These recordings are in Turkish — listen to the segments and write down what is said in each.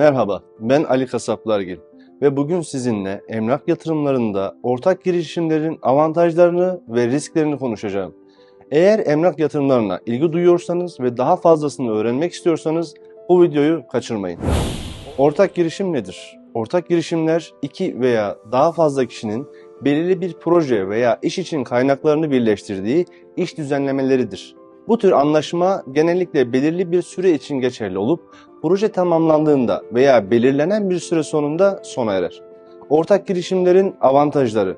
Merhaba, ben Ali Kasaplargil ve bugün sizinle emlak yatırımlarında ortak girişimlerin avantajlarını ve risklerini konuşacağım. Eğer emlak yatırımlarına ilgi duyuyorsanız ve daha fazlasını öğrenmek istiyorsanız bu videoyu kaçırmayın. Ortak girişim nedir? Ortak girişimler iki veya daha fazla kişinin belirli bir proje veya iş için kaynaklarını birleştirdiği iş düzenlemeleridir. Bu tür anlaşma genellikle belirli bir süre için geçerli olup proje tamamlandığında veya belirlenen bir süre sonunda sona erer. Ortak girişimlerin avantajları.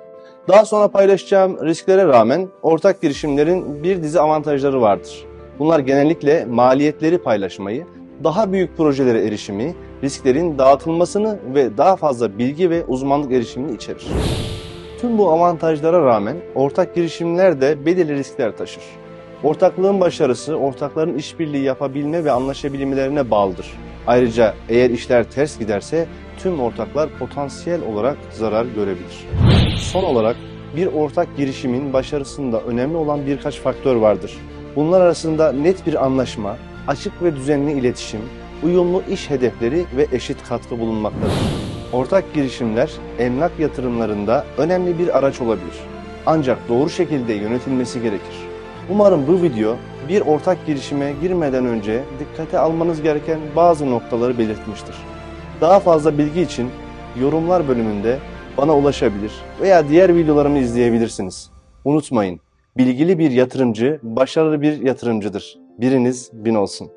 Daha sonra paylaşacağım risklere rağmen ortak girişimlerin bir dizi avantajları vardır. Bunlar genellikle maliyetleri paylaşmayı, daha büyük projelere erişimi, risklerin dağıtılmasını ve daha fazla bilgi ve uzmanlık erişimini içerir. Tüm bu avantajlara rağmen ortak girişimler de belirli riskler taşır. Ortaklığın başarısı ortakların işbirliği yapabilme ve anlaşabilmelerine bağlıdır. Ayrıca eğer işler ters giderse tüm ortaklar potansiyel olarak zarar görebilir. Son olarak bir ortak girişimin başarısında önemli olan birkaç faktör vardır. Bunlar arasında net bir anlaşma, açık ve düzenli iletişim, uyumlu iş hedefleri ve eşit katkı bulunmaktadır. Ortak girişimler emlak yatırımlarında önemli bir araç olabilir. Ancak doğru şekilde yönetilmesi gerekir. Umarım bu video bir ortak girişime girmeden önce dikkate almanız gereken bazı noktaları belirtmiştir. Daha fazla bilgi için yorumlar bölümünde bana ulaşabilir veya diğer videolarımı izleyebilirsiniz. Unutmayın, bilgili bir yatırımcı başarılı bir yatırımcıdır. Biriniz bin olsun.